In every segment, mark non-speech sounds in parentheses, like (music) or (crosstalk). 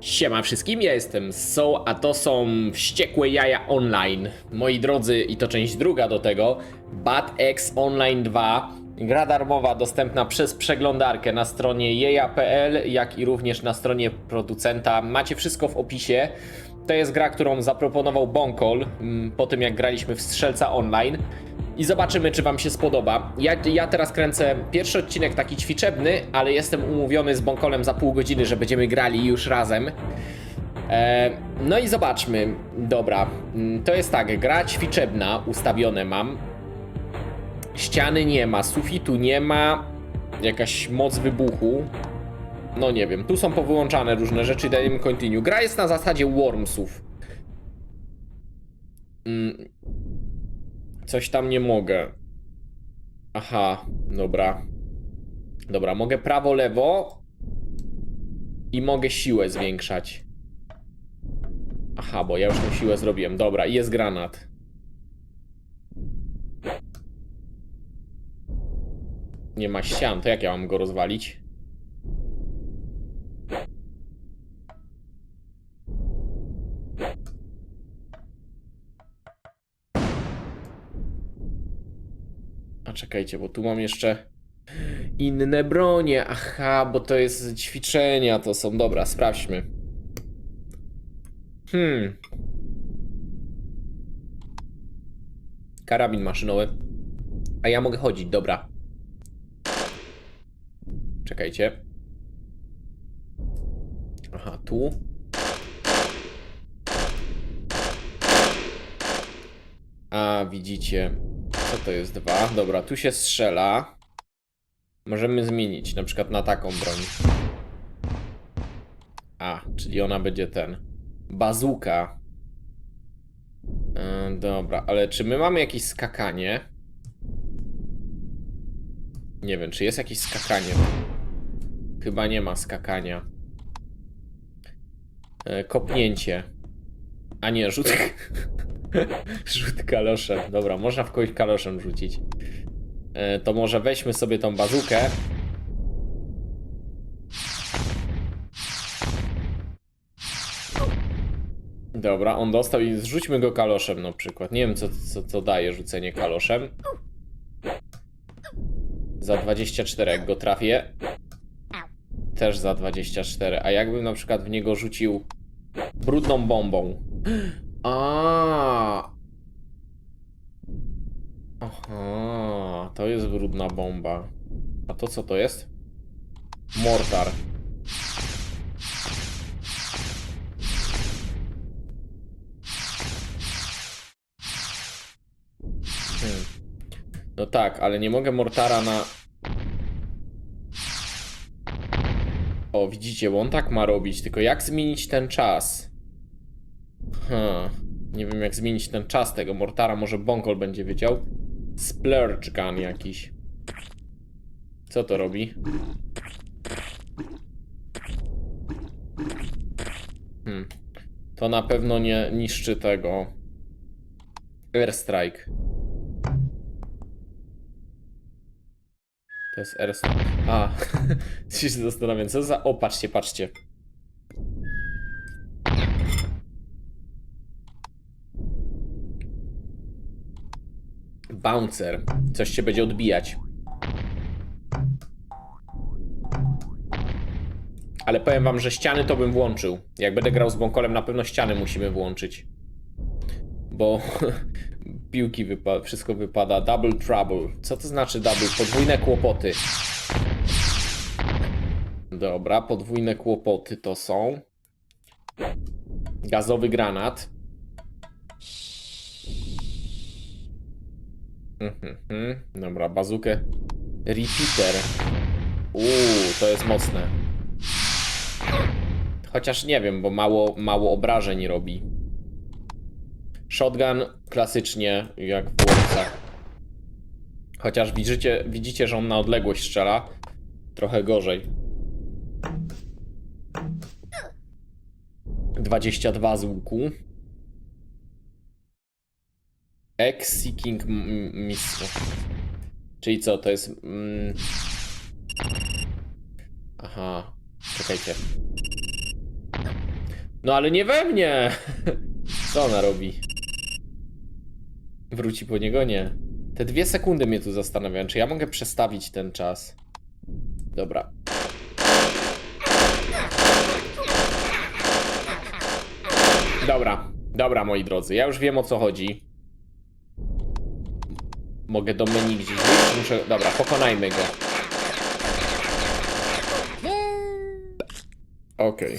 Siema wszystkim, ja jestem So, a to są Wściekłe Jaja Online. Moi drodzy, i to część druga do tego, Bad X Online 2. Gra darmowa dostępna przez przeglądarkę na stronie jeja.pl, jak i również na stronie producenta. Macie wszystko w opisie. To jest gra, którą zaproponował Bonkol mm, po tym jak graliśmy w Strzelca Online. I zobaczymy, czy Wam się spodoba. Ja, ja teraz kręcę pierwszy odcinek taki ćwiczebny, ale jestem umówiony z Bonkolem za pół godziny, że będziemy grali już razem. E, no i zobaczmy. Dobra, mm, to jest tak, gra ćwiczebna, ustawione mam. Ściany nie ma, sufitu nie ma, jakaś moc wybuchu. No nie wiem, tu są powyłączane różne rzeczy, dajemy continue. Gra jest na zasadzie Wormsów. Mm, Coś tam nie mogę. Aha, dobra. Dobra, mogę prawo, lewo. I mogę siłę zwiększać. Aha, bo ja już tą siłę zrobiłem. Dobra, i jest granat. Nie ma ścian, to jak ja mam go rozwalić? Czekajcie, bo tu mam jeszcze inne bronie. Aha, bo to jest ćwiczenia, to są. Dobra, sprawdźmy. Hmm. Karabin maszynowy. A ja mogę chodzić, dobra. Czekajcie. Aha, tu. A, widzicie. Co to jest dwa? Dobra, tu się strzela. Możemy zmienić, na przykład na taką broń. A, czyli ona będzie ten. Bazuka. Yy, dobra, ale czy my mamy jakieś skakanie? Nie wiem, czy jest jakieś skakanie. Chyba nie ma skakania. Yy, kopnięcie. A nie, rzut. (laughs) (laughs) Rzut kaloszem. Dobra, można w kogoś kaloszem rzucić. E, to może weźmy sobie tą bazukę. Dobra, on dostał i zrzućmy go kaloszem na przykład. Nie wiem, co, co, co daje rzucenie kaloszem. Za 24, jak go trafię. Też za 24. A jakbym na przykład w niego rzucił brudną bombą. A. Aha, to jest brudna bomba. A to co to jest? Mortar. Hmm. No tak, ale nie mogę mortara na. O, widzicie, bo on tak ma robić, tylko jak zmienić ten czas? Hmm. Nie wiem jak zmienić ten czas tego mortara, może Bonkol będzie wiedział. Splurge gun jakiś. Co to robi? Hmm. To na pewno nie niszczy tego. Airstrike. To jest airstrike. A, (laughs) się zastanawiam, co za... O, patrzcie, patrzcie. Bouncer. Coś się będzie odbijać. Ale powiem wam, że ściany to bym włączył. Jak będę grał z Bonkolem, na pewno ściany musimy włączyć. Bo (laughs) piłki wszystko wypada. Double trouble. Co to znaczy double? Podwójne kłopoty. Dobra, podwójne kłopoty to są. Gazowy granat. Mhm, mhm. Dobra, bazukę. Repeater. Uuu, to jest mocne. Chociaż nie wiem, bo mało, mało obrażeń robi. Shotgun klasycznie, jak w Wormsach. Chociaż widzicie, widzicie, że on na odległość strzela. Trochę gorzej. 22 z łuku. Egg-seeking missile. Czyli co, to jest... Mm... Aha, czekajcie. No ale nie we mnie! (laughs) Co ona robi? Wróci po niego? Nie. Te dwie sekundy mnie tu zastanawiają, czy ja mogę przestawić ten czas. Dobra. Dobra, dobra moi drodzy, ja już wiem o co chodzi. Mogę do menu gdzieś? Muszę... Dobra, pokonajmy go. Okej.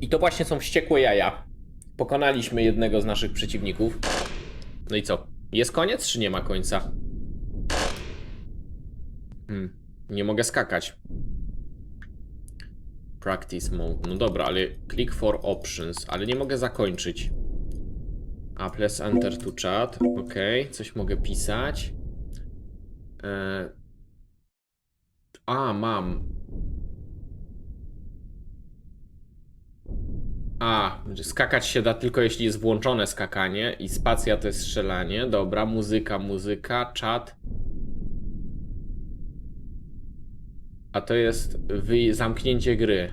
I to właśnie są wściekłe jaja. Pokonaliśmy jednego z naszych przeciwników. No i co? Jest koniec, czy nie ma końca? Hmm. Nie mogę skakać. Practice mode. No dobra, ale click for options, ale nie mogę zakończyć. A, press enter to chat. Ok, coś mogę pisać. E... A, mam. A, że skakać się da tylko jeśli jest włączone skakanie i spacja to jest strzelanie. Dobra, muzyka, muzyka, czat. A to jest zamknięcie gry.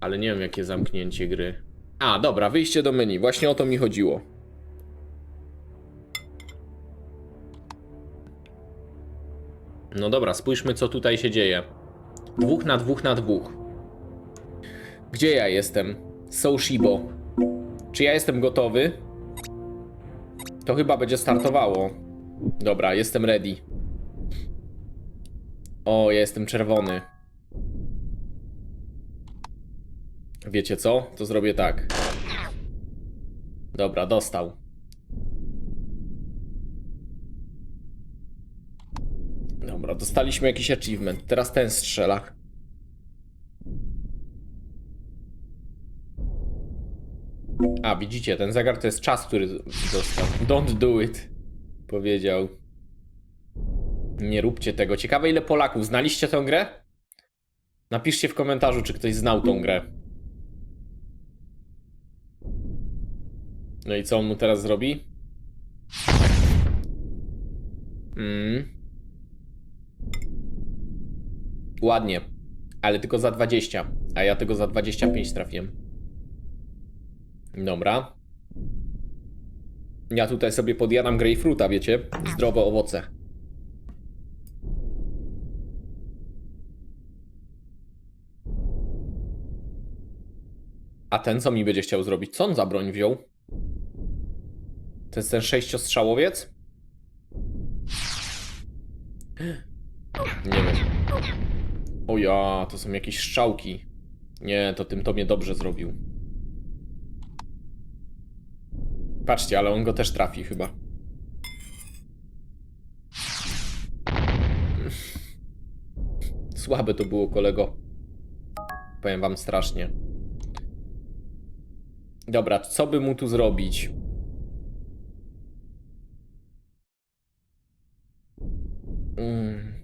Ale nie wiem jakie zamknięcie gry. A, dobra, wyjście do menu. Właśnie o to mi chodziło. No dobra, spójrzmy co tutaj się dzieje. Dwóch na dwóch na dwóch. Gdzie ja jestem? Soushibo. Czy ja jestem gotowy? To chyba będzie startowało. Dobra, jestem ready. O, ja jestem czerwony. Wiecie co? To zrobię tak. Dobra, dostał. Dobra, dostaliśmy jakiś achievement. Teraz ten strzela. A, widzicie, ten zegar to jest czas, który dostał. Don't do it. Powiedział. Nie róbcie tego. Ciekawe ile Polaków. Znaliście tę grę? Napiszcie w komentarzu, czy ktoś znał tą grę. No i co on mu teraz zrobi? Mm. Ładnie. Ale tylko za 20. A ja tego za 25 trafiłem. Dobra. Ja tutaj sobie podjadam grejpfruta, wiecie? Zdrowe owoce. A ten co mi będzie chciał zrobić? Co on za broń wziął? To jest ten sześciostrzałowiec? Nie wiem. O ja, to są jakieś strzałki. Nie, to tym to mnie dobrze zrobił. Patrzcie, ale on go też trafi chyba. Słabe to było, kolego. Powiem wam strasznie. Dobra, co by mu tu zrobić? Mm.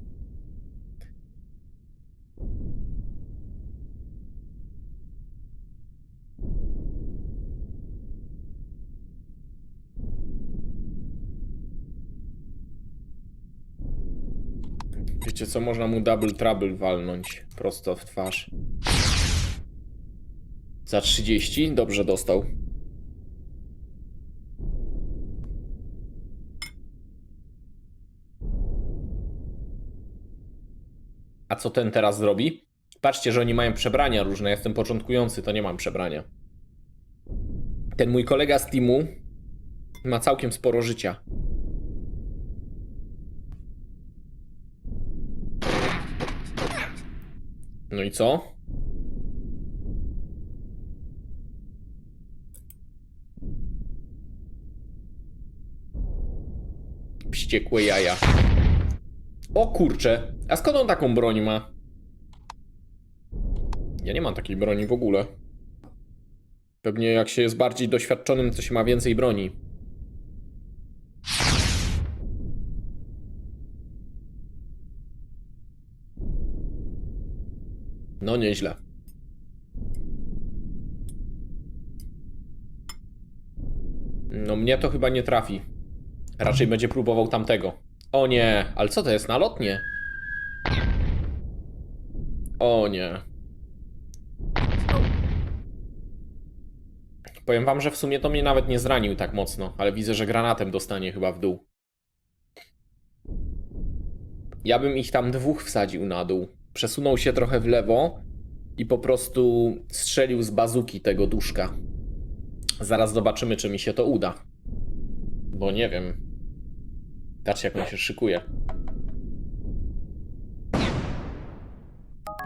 Wiecie co, można mu double trouble walnąć prosto w twarz. Za 30? Dobrze dostał. A co ten teraz zrobi? Patrzcie, że oni mają przebrania różne. Ja jestem początkujący, to nie mam przebrania. Ten mój kolega z teamu ma całkiem sporo życia. No i co? Wściekłe jaja. O kurcze, a skąd on taką broń ma? Ja nie mam takiej broni w ogóle. Pewnie jak się jest bardziej doświadczonym, to się ma więcej broni. No nieźle. No mnie to chyba nie trafi. Raczej będzie próbował tamtego. O nie, ale co to jest? Nalotnie? O nie. Powiem wam, że w sumie to mnie nawet nie zranił tak mocno, ale widzę, że granatem dostanie chyba w dół. Ja bym ich tam dwóch wsadził na dół. Przesunął się trochę w lewo i po prostu strzelił z bazuki tego duszka. Zaraz zobaczymy, czy mi się to uda. Bo nie wiem. Patrzcie, jak on się szykuje.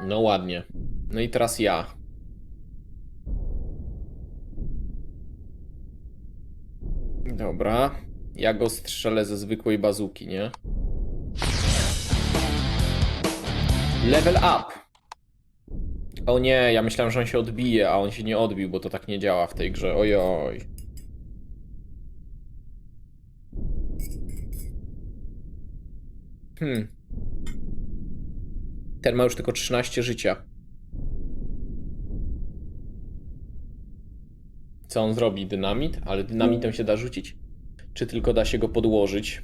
No ładnie. No i teraz ja. Dobra. Ja go strzelę ze zwykłej bazuki, nie? Level up! O nie, ja myślałem, że on się odbije, a on się nie odbił, bo to tak nie działa w tej grze. Ojoj. Hmm. Ten ma już tylko 13 życia. Co on zrobi? Dynamit? Ale dynamitem się da rzucić? Czy tylko da się go podłożyć?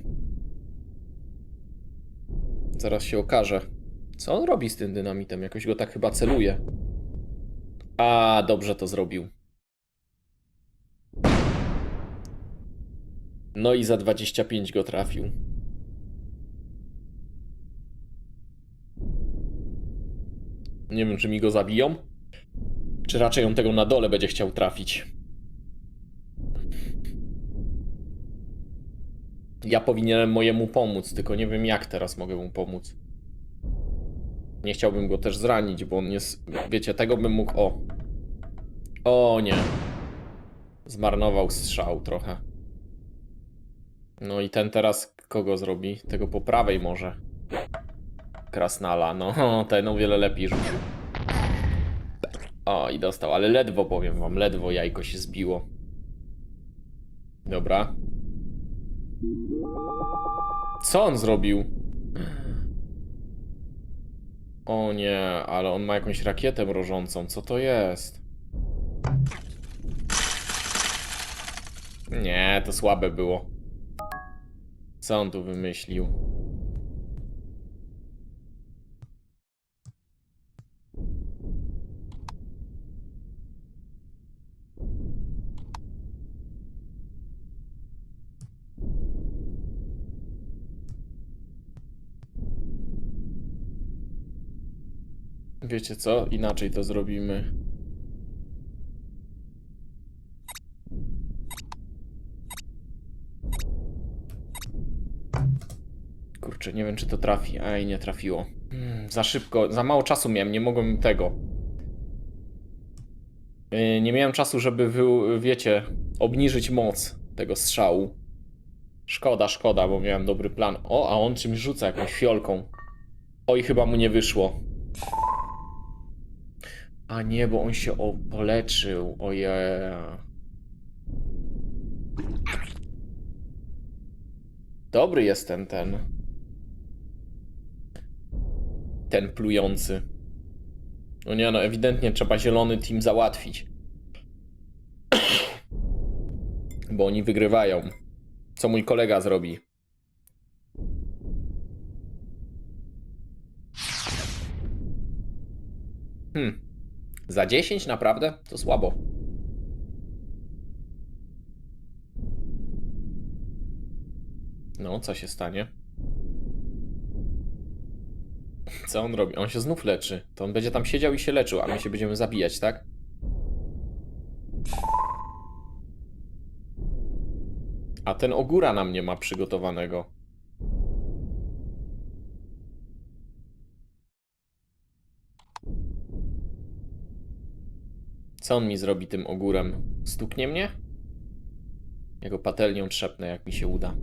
Zaraz się okaże. Co on robi z tym dynamitem? Jakoś go tak chyba celuje. A, dobrze to zrobił. No i za 25 go trafił. Nie wiem, czy mi go zabiją, czy raczej on tego na dole będzie chciał trafić. Ja powinienem mojemu pomóc, tylko nie wiem jak teraz mogę mu pomóc. Nie chciałbym go też zranić, bo on jest. Wiecie, tego bym mógł. O. O nie. Zmarnował strzał trochę. No i ten teraz kogo zrobi? Tego po prawej może. Krasnala. No, (laughs) ten o wiele lepiej rzucił. O, i dostał, ale ledwo powiem wam, ledwo jajko się zbiło. Dobra. Co on zrobił? O nie, ale on ma jakąś rakietę mrożącą. Co to jest? Nie, to słabe było. Co on tu wymyślił? Wiecie co? Inaczej to zrobimy. Kurczę, nie wiem czy to trafi. Ej, nie trafiło. Hmm, za szybko, za mało czasu miałem, nie mogłem tego. Yy, nie miałem czasu, żeby, wy, wiecie, obniżyć moc tego strzału. Szkoda, szkoda, bo miałem dobry plan. O, a on czymś rzuca, jakąś fiolką. Oj, chyba mu nie wyszło. A nie, bo on się o, poleczył. Ojej. Dobry jest ten, ten. Ten plujący. No nie, no ewidentnie trzeba zielony team załatwić. (coughs) Bo oni wygrywają. Co mój kolega zrobi? Hmm. Za 10 naprawdę? To słabo. No, co się stanie? Co on robi? On się znów leczy. To on będzie tam siedział i się leczył, a my się będziemy zabijać, tak? A ten ogóra nam nie ma przygotowanego. Co on mi zrobi tym ogórem? Stuknie mnie? Jego patelnią trzepnę, jak mi się uda.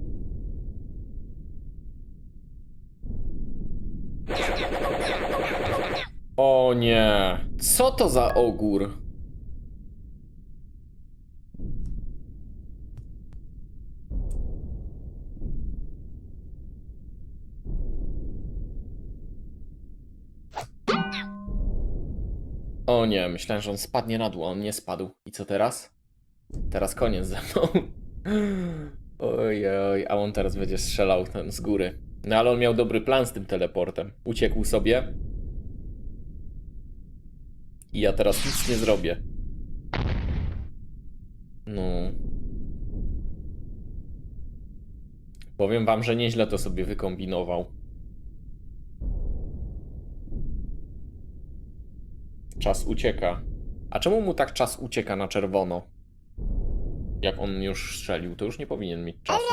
O nie! Co to za ogór? O nie, myślałem, że on spadnie na dół, on nie spadł. I co teraz? Teraz koniec ze mną. (laughs) Oj, oj, a on teraz będzie strzelał ten z góry. No ale on miał dobry plan z tym teleportem. Uciekł sobie. I ja teraz nic nie zrobię. No. Powiem wam, że nieźle to sobie wykombinował. Czas ucieka. A czemu mu tak czas ucieka na czerwono? Jak on już strzelił, to już nie powinien mieć czasu.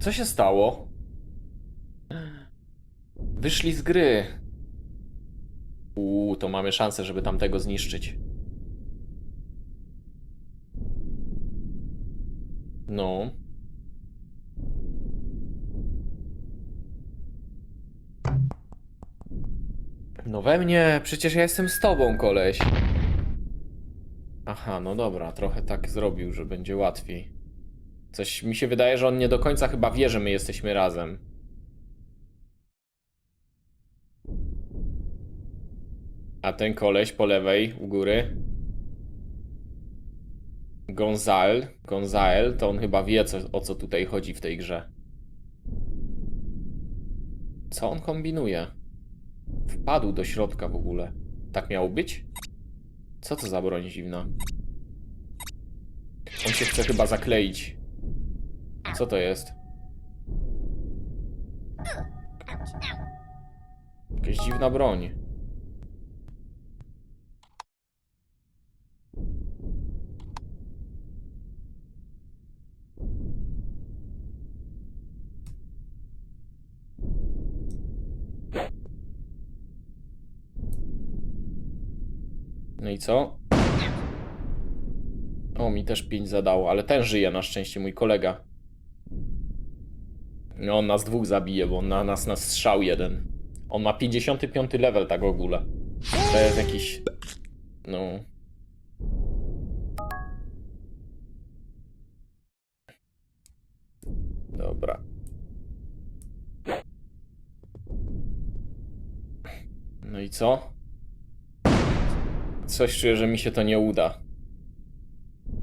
Co się stało? Wyszli z gry. Uuu, to mamy szansę, żeby tamtego zniszczyć. No. No we mnie, przecież ja jestem z tobą, koleś. Aha, no dobra, trochę tak zrobił, że będzie łatwiej. Coś mi się wydaje, że on nie do końca chyba wie, że my jesteśmy razem. A ten koleś po lewej, u góry. Gonzal, Gonzael, to on chyba wie, co, o co tutaj chodzi w tej grze. Co on kombinuje? Wpadł do środka w ogóle. Tak miało być? Co to za broń dziwna? On się chce chyba zakleić. Co to jest? Jakaś dziwna broń. Co? O, mi też 5 zadało, ale ten żyje na szczęście, mój kolega. No, on nas dwóch zabije, bo na nas na strzał jeden. On ma 55 level tak w ogóle. To jest jakiś... No... Dobra. No i co? Coś czuję, że mi się to nie uda.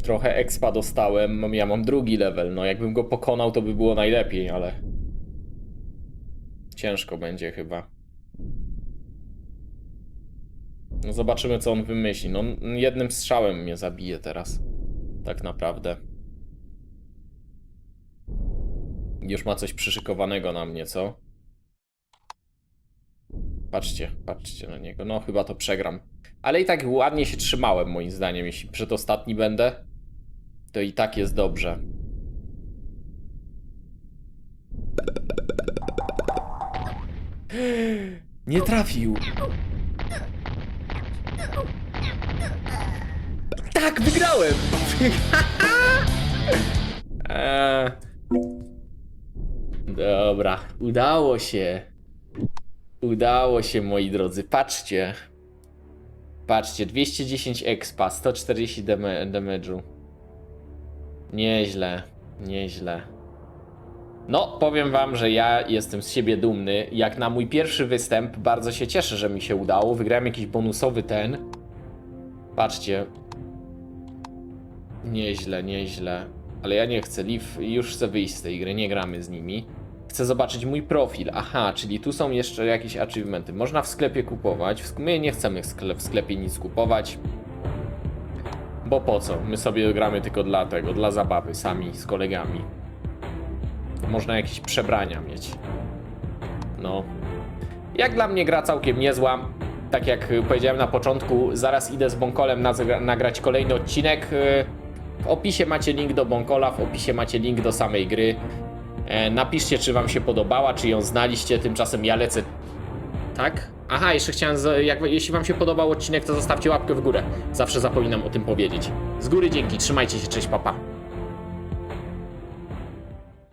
Trochę expa dostałem, ja mam drugi level, no jakbym go pokonał to by było najlepiej, ale... Ciężko będzie chyba. No zobaczymy co on wymyśli. No jednym strzałem mnie zabije teraz. Tak naprawdę. Już ma coś przyszykowanego na mnie, co? Patrzcie, patrzcie na niego. No chyba to przegram. Ale i tak ładnie się trzymałem moim zdaniem. Jeśli przedostatni będę, to i tak jest dobrze. Nie trafił. Tak, wygrałem! (laughs) Dobra, udało się. Udało się, moi drodzy. Patrzcie. Patrzcie, 210 expa, 140 dama- damage'u. Nieźle, nieźle. No, powiem wam, że ja jestem z siebie dumny. Jak na mój pierwszy występ, bardzo się cieszę, że mi się udało. Wygrałem jakiś bonusowy ten. Patrzcie. Nieźle, nieźle. Ale ja nie chcę. Leaf już chcę wyjść z tej gry, nie gramy z nimi. Chcę zobaczyć mój profil. Aha, czyli tu są jeszcze jakieś achievementy. Można w sklepie kupować. My nie chcemy w sklep- w sklepie nic kupować. Bo po co? My sobie gramy tylko dla tego, dla zabawy, sami z kolegami. Można jakieś przebrania mieć. No. Jak dla mnie gra całkiem niezła. Tak jak powiedziałem na początku, zaraz idę z Bonkolem nagra- nagrać kolejny odcinek. Y, W opisie macie link do Bonkola, w opisie macie link do samej gry. E, Napiszcie, czy wam się podobała, czy ją znaliście. Tymczasem ja lecę. Tak? Aha, jeszcze chciałem. Jak, jeśli wam się podobał odcinek, to zostawcie łapkę w górę. Zawsze zapominam o tym powiedzieć. Z góry dzięki, trzymajcie się, cześć, papa.